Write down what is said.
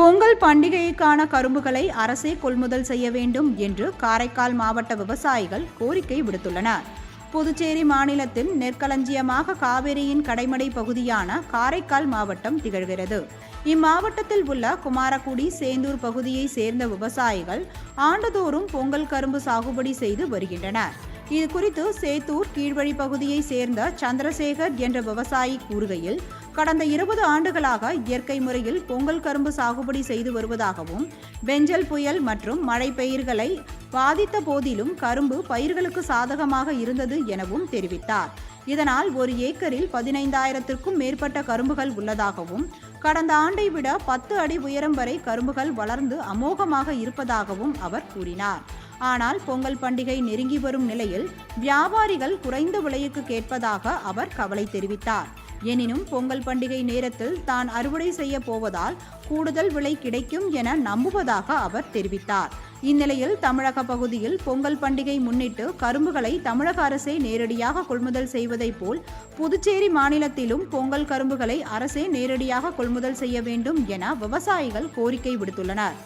பொங்கல் பண்டிகைக்கான கரும்புகளை அரசே கொள்முதல் செய்ய வேண்டும் என்று காரைக்கால் மாவட்ட விவசாயிகள் கோரிக்கை விடுத்துள்ளனர் புதுச்சேரி மாநிலத்தின் நெற்களஞ்சியமாக காவிரியின் கடைமடை பகுதியான காரைக்கால் மாவட்டம் திகழ்கிறது. இம்மாவட்டத்தில் உள்ள குமாரக்குடி சேந்தூர் பகுதியை சேர்ந்த விவசாயிகள் ஆண்டுதோறும் பொங்கல் கரும்பு சாகுபடி செய்து வருகின்றனர். இது குறித்து சேத்தூர் கீழ்வழி பகுதியை சேர்ந்த சந்திரசேகர் என்ற விவசாயி கூறுகையில் கடந்த இருபது ஆண்டுகளாக இயற்கை முறையில் பொங்கல் கரும்பு சாகுபடி செய்து வருவதாகவும் பெஞ்சல் புயல் மற்றும் மழை பயிர்களை பாதித்த போதிலும் கரும்பு பயிர்களுக்கு சாதகமாக இருந்தது எனவும் தெரிவித்தார். இதனால் ஒரு ஏக்கரில் பதினைந்தாயிரத்திற்கும் மேற்பட்ட கரும்புகள் உள்ளதாகவும் கடந்த ஆண்டை விட பத்து அடி உயரம் வரை கரும்புகள் வளர்ந்து அமோகமாக இருப்பதாகவும் அவர் கூறினார். ஆனால் பொங்கல் பண்டிகை நெருங்கி வரும் நிலையில் வியாபாரிகள் குறைந்த விலைக்கு கேட்பதாக அவர் கவலை தெரிவித்தார். எனினும் பொங்கல் பண்டிகை நேரத்தில் தான் அறுவடை செய்ய போவதால் கூடுதல் விலை கிடைக்கும் என நம்புவதாக அவர் தெரிவித்தார். இந்நிலையில் தமிழக பகுதியில் பொங்கல் பண்டிகை முன்னிட்டு கரும்புகளை தமிழக அரசே நேரடியாக கொள்முதல் செய்வதைப் போல் புதுச்சேரி மாநிலத்திலும் பொங்கல் கரும்புகளை அரசே நேரடியாக கொள்முதல் செய்ய வேண்டும் என விவசாயிகள் கோரிக்கை விடுத்துள்ளனர்.